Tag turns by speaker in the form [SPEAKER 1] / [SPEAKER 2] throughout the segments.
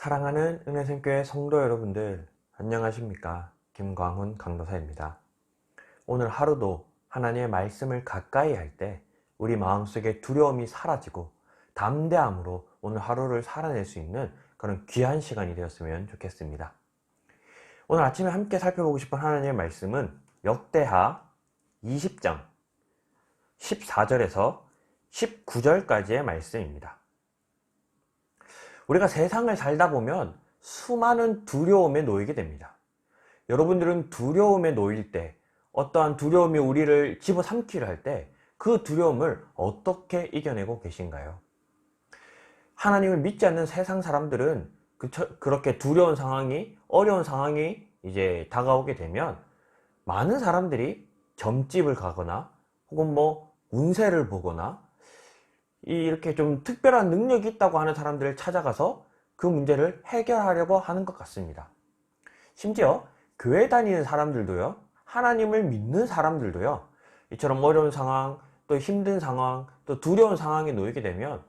[SPEAKER 1] 사랑하는 은혜생교회 성도 여러분들 안녕하십니까? 김광훈 강도사입니다. 오늘 하루도 하나님의 말씀을 가까이 할 때 우리 마음속에 두려움이 사라지고 담대함으로 오늘 하루를 살아낼 수 있는 그런 귀한 시간이 되었으면 좋겠습니다. 오늘 아침에 함께 살펴보고 싶은 하나님의 말씀은 역대하 20장 14절에서 19절까지의 말씀입니다 우리가 세상을 살다 보면 수많은 두려움에 놓이게 됩니다. 여러분들은 두려움에 놓일 때 어떠한 두려움이 우리를 집어삼키려 할 때 그 두려움을 어떻게 이겨내고 계신가요? 하나님을 믿지 않는 세상 사람들은 그렇게 두려운 상황이 어려운 상황이 이제 다가오게 되면 많은 사람들이 점집을 가거나 혹은 뭐 운세를 보거나 이렇게 좀 특별한 능력이 있다고 하는 사람들을 찾아가서 그 문제를 해결하려고 하는 것 같습니다. 심지어 교회 다니는 사람들도요, 하나님을 믿는 사람들도요, 이처럼 어려운 상황, 또 힘든 상황, 또 두려운 상황에 놓이게 되면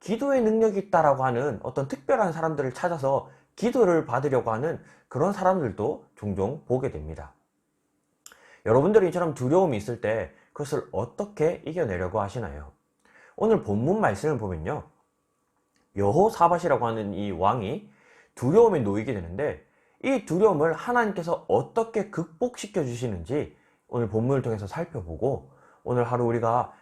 [SPEAKER 1] 기도의 능력이 있다라고 하는 어떤 특별한 사람들을 찾아서 기도를 받으려고 하는 그런 사람들도 종종 보게 됩니다. 여러분들이 이처럼 두려움이 있을 때 그것을 어떻게 이겨내려고 하시나요? 오늘 본문 말씀을 보면요. 여호사밧이라고 하는 이 왕이 두려움에 놓이게 되는데 이 두려움을 하나님께서 어떻게 극복시켜 주시는지 오늘 본문을 통해서 살펴보고 오늘 하루 우리가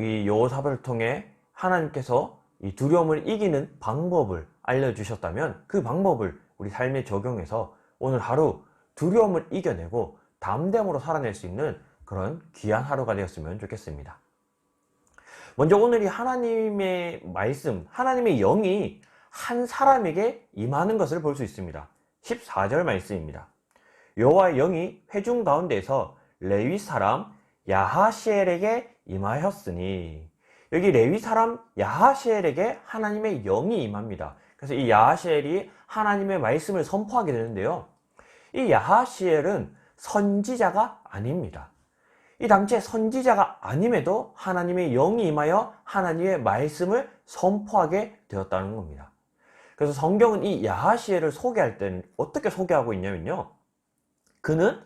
[SPEAKER 1] 이 여호사밧을 통해 하나님께서 이 두려움을 이기는 방법을 알려주셨다면 그 방법을 우리 삶에 적용해서 오늘 하루 두려움을 이겨내고 담대함으로 살아낼 수 있는 그런 귀한 하루가 되었으면 좋겠습니다. 먼저 오늘 이 하나님의 말씀, 하나님의 영이 한 사람에게 임하는 것을 볼 수 있습니다. 14절 말씀입니다. 여호와의 영이 회중 가운데서 레위 사람 야하시엘에게 임하였으니 여기 레위 사람 야하시엘에게 하나님의 영이 임합니다. 그래서 이 야하시엘이 하나님의 말씀을 선포하게 되는데요. 이 야하시엘은 선지자가 아닙니다. 이 당시에 선지자가 아님에도 하나님의 영이 임하여 하나님의 말씀을 선포하게 되었다는 겁니다. 그래서 성경은 이 야하시엘을 소개할 때는 어떻게 소개하고 있냐면요. 그는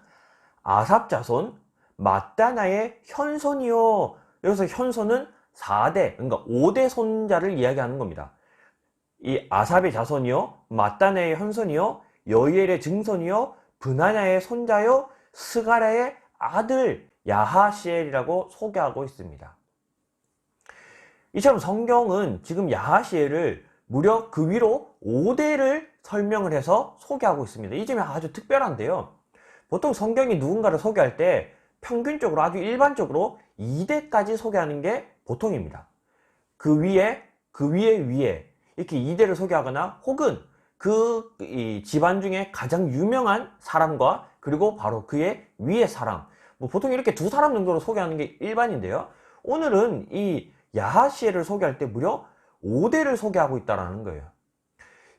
[SPEAKER 1] 아삽 자손 마따나의 현손이요. 여기서 현손은 4대, 그러니까 5대 손자를 이야기하는 겁니다. 이 아삽의 자손이요, 마따나의 현손이요, 여이엘의 증손이요, 브나냐의 손자요, 스가랴의 아들 야하시엘이라고 소개하고 있습니다. 이처럼 성경은 지금 야하시엘을 무려 그 위로 5대를 설명을 해서 소개하고 있습니다. 이 점이 아주 특별한데요. 보통 성경이 누군가를 소개할 때 평균적으로 아주 일반적으로 2대까지 소개하는 게 보통입니다. 그 위에, 그 위에 위에 이렇게 2대를 소개하거나 혹은 그 집안 중에 가장 유명한 사람과 그리고 바로 그의 위의 사람 뭐 보통 이렇게 두 사람 정도로 소개하는 게 일반인데요. 오늘은 이 야하시엘을 소개할 때 무려 5대를 소개하고 있다는 거예요.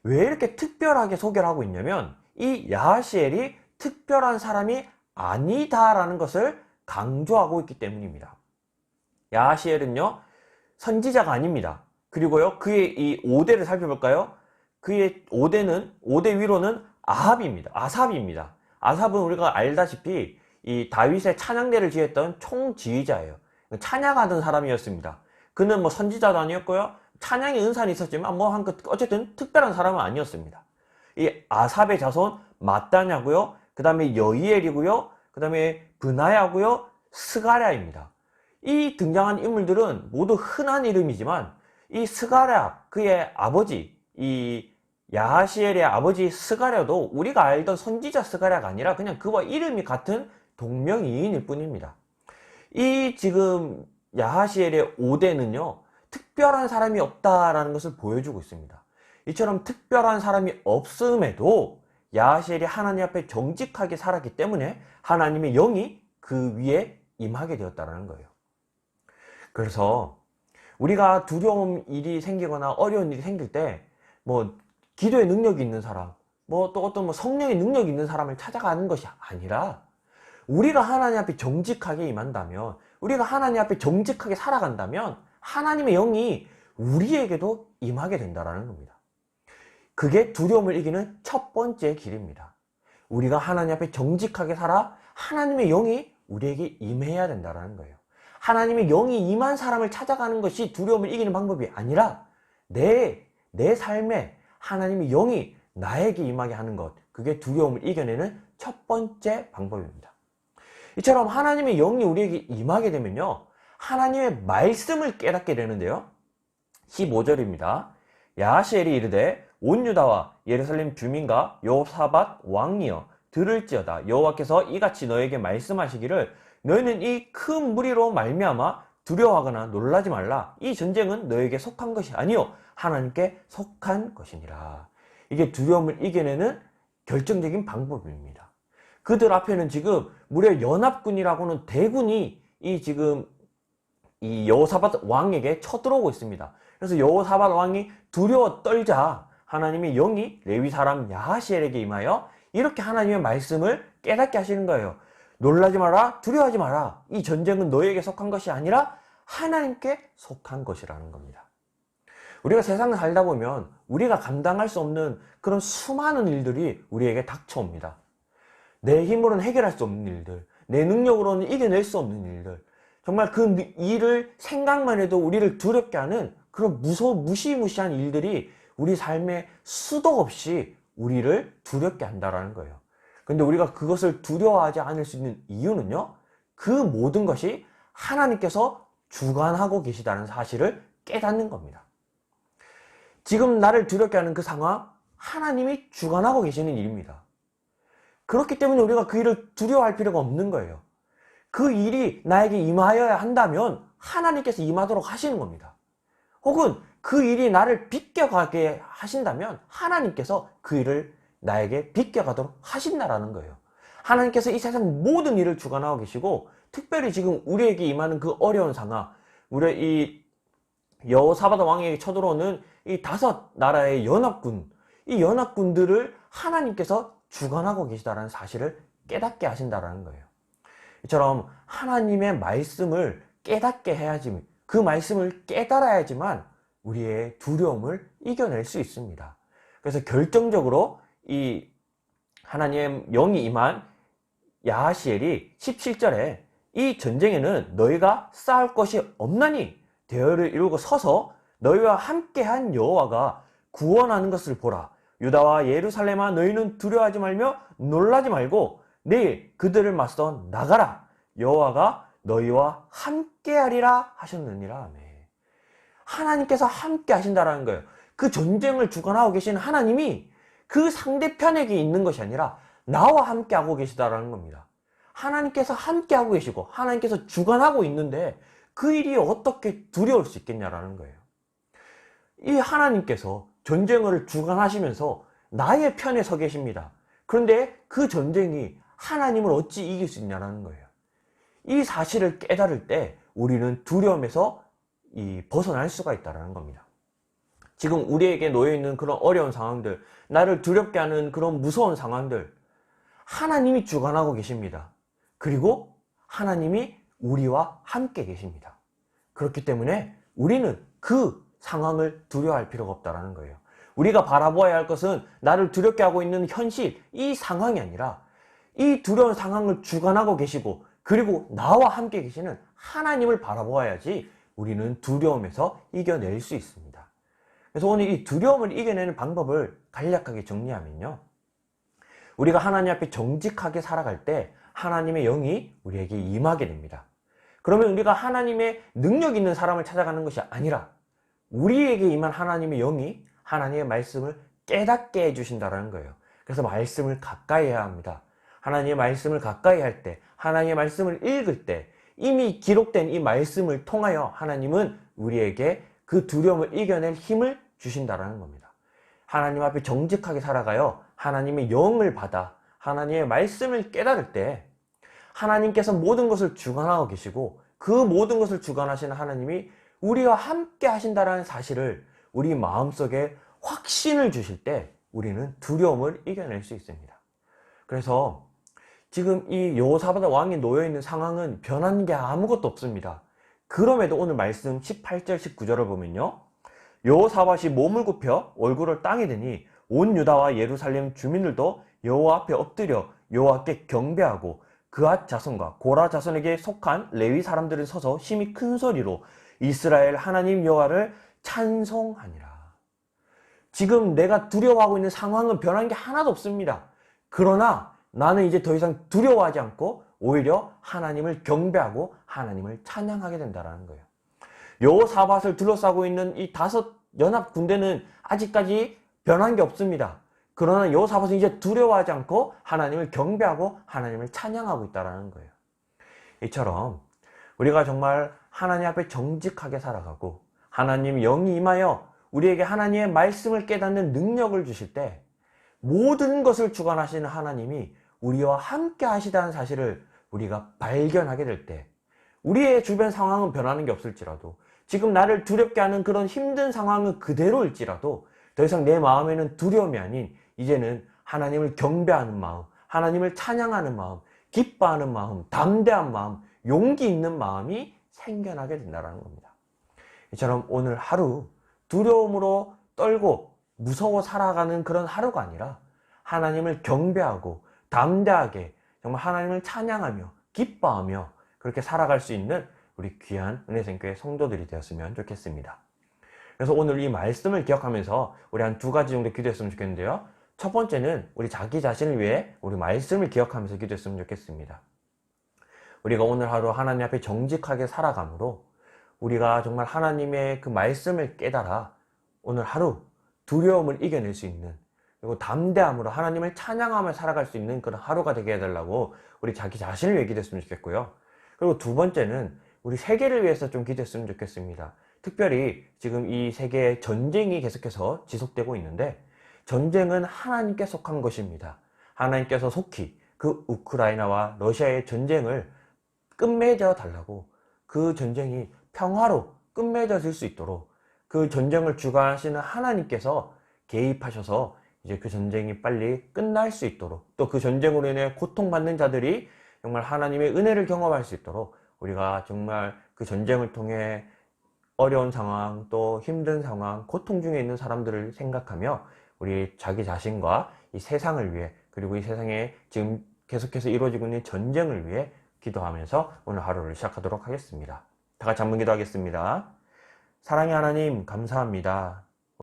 [SPEAKER 1] 왜 이렇게 특별하게 소개를 하고 있냐면 이 야하시엘이 특별한 사람이 아니다라는 것을 강조하고 있기 때문입니다. 야하시엘은요 선지자가 아닙니다. 그리고요 그의 이 5대를 살펴볼까요? 그의 5대는 5대 위로는 아합입니다. 아삽입니다. 아삽은 우리가 알다시피 이 다윗의 찬양대를 지었던 총지휘자예요. 찬양하던 사람이었습니다. 그는 뭐 선지자도 아니었고요. 찬양의 은사는 있었지만 뭐한그 어쨌든 특별한 사람은 아니었습니다. 이 아삽의 자손 마따냐고요. 그 다음에 여이엘이고요. 그 다음에 브나야고요. 스가랴입니다. 이 등장한 인물들은 모두 흔한 이름이지만 이 스가랴 그의 아버지 이 야하시엘의 아버지 스가랴도 우리가 알던 선지자 스가랴가 아니라 그냥 그와 이름이 같은 동명이인일 뿐입니다. 이 지금 야하시엘의 5대는요, 특별한 사람이 없다라는 것을 보여주고 있습니다. 이처럼 특별한 사람이 없음에도 야하시엘이 하나님 앞에 정직하게 살았기 때문에 하나님의 영이 그 위에 임하게 되었다는 거예요. 그래서 우리가 두려움 일이 생기거나 어려운 일이 생길 때 뭐 기도의 능력이 있는 사람, 뭐 또 어떤 뭐 성령의 능력이 있는 사람을 찾아가는 것이 아니라 우리가 하나님 앞에 정직하게 임한다면 우리가 하나님 앞에 정직하게 살아간다면 하나님의 영이 우리에게도 임하게 된다는 겁니다. 그게 두려움을 이기는 첫 번째 길입니다. 우리가 하나님 앞에 정직하게 살아 하나님의 영이 우리에게 임해야 된다는 거예요. 하나님의 영이 임한 사람을 찾아가는 것이 두려움을 이기는 방법이 아니라 내, 내 삶에 하나님의 영이 나에게 임하게 하는 것. 그게 두려움을 이겨내는 첫 번째 방법입니다. 이처럼 하나님의 영이 우리에게 임하게 되면요. 하나님의 말씀을 깨닫게 되는데요. 15절입니다. 야하시엘이 이르되 온 유다와 예루살렘 주민과 여호사밧 왕이여 들을지어다 여호와께서 이같이 너에게 말씀하시기를 너희는 이 큰 무리로 말미암아 두려워하거나 놀라지 말라 이 전쟁은 너에게 속한 것이 아니요 하나님께 속한 것이니라 이게 두려움을 이겨내는 결정적인 방법입니다 그들 앞에는 지금 무려 연합군이라고는 대군이 이 지금 이 여호사밧 왕에게 쳐들어오고 있습니다 그래서 여호사밧 왕이 두려워 떨자 하나님의 영이 레위 사람 야하시엘에게 임하여 이렇게 하나님의 말씀을 깨닫게 하시는 거예요. 놀라지 마라, 두려워하지 마라. 이 전쟁은 너에게 속한 것이 아니라 하나님께 속한 것이라는 겁니다. 우리가 세상을 살다 보면 우리가 감당할 수 없는 그런 수많은 일들이 우리에게 닥쳐옵니다. 내 힘으로는 해결할 수 없는 일들, 내 능력으로는 이겨낼 수 없는 일들, 정말 그 일을 생각만 해도 우리를 두렵게 하는 그런 무서 무시무시한 일들이 우리 삶에 수도 없이 우리를 두렵게 한다라는 거예요. 근데 우리가 그것을 두려워하지 않을 수 있는 이유는요. 그 모든 것이 하나님께서 주관하고 계시다는 사실을 깨닫는 겁니다. 지금 나를 두렵게 하는 그 상황, 하나님이 주관하고 계시는 일입니다. 그렇기 때문에 우리가 그 일을 두려워할 필요가 없는 거예요. 그 일이 나에게 임하여야 한다면 하나님께서 임하도록 하시는 겁니다. 혹은 그 일이 나를 비껴가게 하신다면 하나님께서 그 일을 나에게 비껴가도록 하신다라는 거예요. 하나님께서 이 세상 모든 일을 주관하고 계시고 특별히 지금 우리에게 임하는 그 어려운 상황, 우리 이 여호사바다 왕에게 쳐들어오는 이 다섯 나라의 연합군, 이 연합군들을 하나님께서 주관하고 계시다라는 사실을 깨닫게 하신다라는 거예요. 이처럼 하나님의 말씀을 깨닫게 해야지, 그 말씀을 깨달아야지만 우리의 두려움을 이겨낼 수 있습니다. 그래서 결정적으로 이 하나님의 영이 임한 야하시엘이 17절에 이 전쟁에는 너희가 싸울 것이 없나니 대열을 이루고 서서 너희와 함께한 여호와가 구원하는 것을 보라. 유다와 예루살렘아 너희는 두려워하지 말며 놀라지 말고 내일 그들을 맞서 나가라. 여호와가 너희와 함께하리라 하셨느니라. 아멘. 하나님께서 함께 하신다라는 거예요. 그 전쟁을 주관하고 계신 하나님이 그 상대편에게 있는 것이 아니라 나와 함께 하고 계시다라는 겁니다. 하나님께서 함께 하고 계시고 하나님께서 주관하고 있는데 그 일이 어떻게 두려울 수 있겠냐라는 거예요. 이 하나님께서 전쟁을 주관하시면서 나의 편에 서 계십니다. 그런데 그 전쟁이 하나님을 어찌 이길 수 있냐라는 거예요. 이 사실을 깨달을 때 우리는 두려움에서 이 벗어날 수가 있다는 겁니다. 지금 우리에게 놓여 있는 그런 어려운 상황들, 나를 두렵게 하는 그런 무서운 상황들, 하나님이 주관하고 계십니다. 그리고 하나님이 우리와 함께 계십니다. 그렇기 때문에 우리는 그 상황을 두려워할 필요가 없다는 거예요. 우리가 바라보아야 할 것은 나를 두렵게 하고 있는 현실, 이 상황이 아니라 이 두려운 상황을 주관하고 계시고 그리고 나와 함께 계시는 하나님을 바라보아야지 우리는 두려움에서 이겨낼 수 있습니다. 그래서 오늘 이 두려움을 이겨내는 방법을 간략하게 정리하면요. 우리가 하나님 앞에 정직하게 살아갈 때 하나님의 영이 우리에게 임하게 됩니다. 그러면 우리가 하나님의 능력 있는 사람을 찾아가는 것이 아니라 우리에게 임한 하나님의 영이 하나님의 말씀을 깨닫게 해주신다는 거예요. 그래서 말씀을 가까이 해야 합니다. 하나님의 말씀을 가까이 할 때, 하나님의 말씀을 읽을 때, 이미 기록된 이 말씀을 통하여 하나님은 우리에게 그 두려움을 이겨낼 힘을 주신다라는 겁니다. 하나님 앞에 정직하게 살아가요. 하나님의 영을 받아 하나님의 말씀을 깨달을 때 하나님께서 모든 것을 주관하고 계시고 그 모든 것을 주관하시는 하나님이 우리와 함께 하신다라는 사실을 우리 마음속에 확신을 주실 때 우리는 두려움을 이겨낼 수 있습니다. 그래서 지금 이 여호사바다 왕이 놓여 있는 상황은 변한 게 아무것도 없습니다. 그럼에도 오늘 말씀 18절 19절을 보면요. 여호사밧이 몸을 굽혀 얼굴을 땅에 대니 온 유다와 예루살렘 주민들도 여호와 앞에 엎드려 여호와께 경배하고 그앗 자손과 고라 자손에게 속한 레위 사람들을 서서 심히 큰 소리로 이스라엘 하나님 여호와를 찬송하니라. 지금 내가 두려워하고 있는 상황은 변한 게 하나도 없습니다. 그러나 나는 이제 더 이상 두려워하지 않고 오히려 하나님을 경배하고 하나님을 찬양하게 된다는 거예요. 여호사밧을 둘러싸고 있는 이 다섯 연합 군대는 아직까지 변한 게 없습니다. 그러나 여호사밧은 이제 두려워하지 않고 하나님을 경배하고 하나님을 찬양하고 있다는 거예요. 이처럼 우리가 정말 하나님 앞에 정직하게 살아가고 하나님 영이 임하여 우리에게 하나님의 말씀을 깨닫는 능력을 주실 때 모든 것을 주관하시는 하나님이 우리와 함께 하시다는 사실을 우리가 발견하게 될 때 우리의 주변 상황은 변하는 게 없을지라도 지금 나를 두렵게 하는 그런 힘든 상황은 그대로일지라도 더 이상 내 마음에는 두려움이 아닌 이제는 하나님을 경배하는 마음, 하나님을 찬양하는 마음, 기뻐하는 마음, 담대한 마음, 용기 있는 마음이 생겨나게 된다는 겁니다. 이처럼 오늘 하루 두려움으로 떨고 무서워 살아가는 그런 하루가 아니라 하나님을 경배하고 담대하게 정말 하나님을 찬양하며 기뻐하며 그렇게 살아갈 수 있는 우리 귀한 은혜생교회 성도들이 되었으면 좋겠습니다. 그래서 오늘 이 말씀을 기억하면서 우리 한 두 가지 정도 기도했으면 좋겠는데요. 첫 번째는 우리 자기 자신을 위해 우리 말씀을 기억하면서 기도했으면 좋겠습니다. 우리가 오늘 하루 하나님 앞에 정직하게 살아감으로 우리가 정말 하나님의 그 말씀을 깨달아 오늘 하루 두려움을 이겨낼 수 있는 그리고 담대함으로 하나님을 찬양하며 살아갈 수 있는 그런 하루가 되게 해달라고 우리 자기 자신을 위해 기도했으면 좋겠고요. 그리고 두 번째는 우리 세계를 위해서 좀 기도했으면 좋겠습니다. 특별히 지금 이 세계의 전쟁이 계속해서 지속되고 있는데 전쟁은 하나님께 속한 것입니다. 하나님께서 속히 그 우크라이나와 러시아의 전쟁을 끝맺어 달라고 그 전쟁이 평화로 끝맺어질 수 있도록 그 전쟁을 주관하시는 하나님께서 개입하셔서 이제 그 전쟁이 빨리 끝날 수 있도록 또 그 전쟁으로 인해 고통받는 자들이 정말 하나님의 은혜를 경험할 수 있도록 우리가 정말 그 전쟁을 통해 어려운 상황 또 힘든 상황 고통 중에 있는 사람들을 생각하며 우리 자기 자신과 이 세상을 위해 그리고 이 세상에 지금 계속해서 이루어지고 있는 전쟁을 위해 기도하면서 오늘 하루를 시작하도록 하겠습니다. 다 같이 한번 기도하겠습니다. 사랑의 하나님 감사합니다.